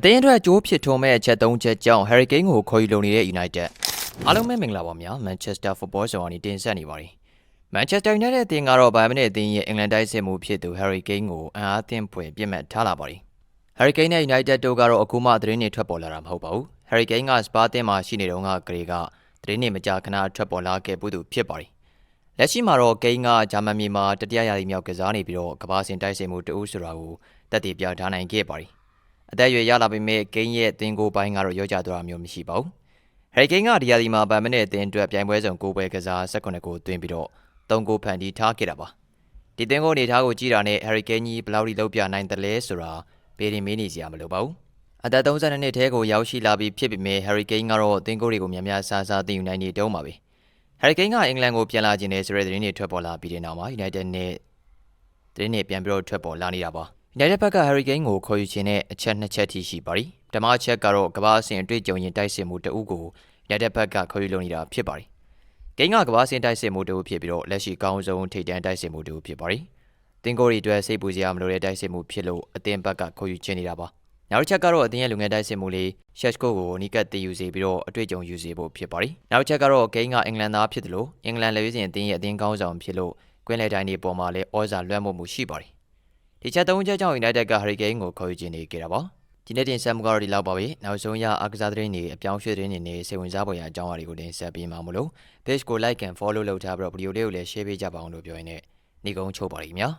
အသင်းအတွက်ကြိုးဖြစ်ထွန်းမဲ့အချက်၃ချက်ကြောင့် Harry Kane ကိုခေါ်ယူလုံနေတဲ့ United အားလုံးပဲမင်္ဂလာပါများ Manchester Football ဆောင်အနေတင်ဆက်နေပါတယ် Manchester United အသင်းကတော့ဗိုင်မန်နဲ့အသင်းရဲ့အင်္ဂလန်တိုက်စစ်မှုဖြစ်သူ Harry Kane ကိုအံအားသင့်ဖွယ်ပြစ်မှတ်ထားလာပါတယ် Harry Kane နဲ့ United တို့ကတော့အခုမှသတင်းတွေထွက်ပေါ်လာတာမဟုတ်ပါဘူး Harry Kane ကစပါးတင်မှာရှိနေတုန်းကဂရေကသတင်းတွေမကြာခဏထွက်ပေါ်လာခဲ့ပူးသူဖြစ်ပါတယ်လက်ရှိမှာတော့ Kane ကဂျာမန်မြေမှာတတိယရာသီမြောက်ကစားနေပြီးတော့ကမ္ဘာစင်တိုက်စစ်မှုတအုပ်ဆိုတာကိုတက်တည်ပြထားနိုင်ခဲ့ပါတယ် အသက်အရွယ်ရလာပေမဲ့ဂိမ်းရဲ့တင်ကိုပိုင်းကတော့ရောကြသွားတာမျိုးမရှိပါဘူး။ဟယ်ရီကိန်းကဒီယာဒီမှာဗန်မနဲ့အသင်းအတွက်ပြိုင်ပွဲစုံကိုပွဲကစား18ကိုတွင်ပြီးတော့3ကိုဖန်တီးထားခဲ့တာပါ။ဒီတင်ကိုအနေထားကိုကြည့်တာနဲ့ဟယ်ရီကိန်းကြီးဘယ်လောက်ထိလောက်ပြနိုင်တယ်လဲဆိုတာပေရင်မင်းနေစရာမလိုပါဘူး။အသက်32နှစ်ထဲကိုရောက်ရှိလာပြီးဖြစ်ပေမဲ့ဟယ်ရီကိန်းကတော့တင်ကိုတွေကိုများများဆာဆာသိယူနိုင်နေတုံးပါပဲ။ဟယ်ရီကိန်းကအင်္ဂလန်ကိုပြန်လာခြင်းနဲ့ဆိုတဲ့သတင်းတွေထွက်ပေါ်လာပြီးတဲ့နောက်မှာ United နဲ့သတင်းတွေပြန်ပြီးတော့ထွက်ပေါ်လာနေတာပါ။ United ဘက်က Harry Kane ကိုခေါ်ယူခြင်းနဲ့အချက်နှစ်ချက်ထိရှိပါသည်။ပထမအချက်ကတော့ကမ္ဘာအဆင့်အတွေ့အကြုံရင်တိုက်စစ်မှုတအုပ်ကို United ဘက်ကခေါ်ယူလုပ်နေတာဖြစ်ပါတယ်။ Kane ကကမ္ဘာအဆင့်တိုက်စစ်မှုတအုပ်ဖြစ်ပြီးတော့လက်ရှိကောင်းဆုံးထိပ်တန်းတိုက်စစ်မှုတအုပ်ဖြစ်ပါတယ်။တင်ကိုရီအတွက်စိတ်ပူစရာမလိုတဲ့တိုက်စစ်မှုဖြစ်လို့အသင်းဘက်ကခေါ်ယူခြင်းနေတာပါ။နောက်တစ်ချက်ကတော့အသင်းရဲ့လူငယ်တိုက်စစ်မှုလေး Sheshko ကိုနီးကပ်တည်ယူစေပြီးတော့အတွေ့အကြုံယူစေဖို့ဖြစ်ပါတယ်။နောက်တစ်ချက်ကတော့ Kane ကအင်္ဂလန်သားဖြစ်တယ်လို့အင်္ဂလန်လက်ရွေးစင်အသင်းရဲ့အသင်းကောင်းဆောင်ဖြစ်လို့ကွင်းလေတိုင်းတွေပေါ်မှာလည်းဩဇာလွှမ်းမိုးမှုရှိပါတယ်။ ဒီချက်သုံးချက်ကြောင့် United က Harry Kane ကိုခေါ်ယူခြင်းနေခဲ့တာပါဒီနေ့တင်ဆက်မှုကတော့ဒီလောက်ပါပဲနောက်ဆုံးရအားကစားသတင်းတွေအပြောင်းရွှေ့သတင်းတွေနဲ့စိတ်ဝင်စားဖွယ်ရာအကြောင်းအရာတွေကိုတင်ဆက်ပေးမှာမလို့ page ကို like and follow လုပ်ထားပြီးတော့ဗီဒီယိုလေးကိုလည်း share ပေးကြပါအောင်လို့ပြောရင်းနဲ့ညီကုန်းချုပ်ပါလိမ့်များ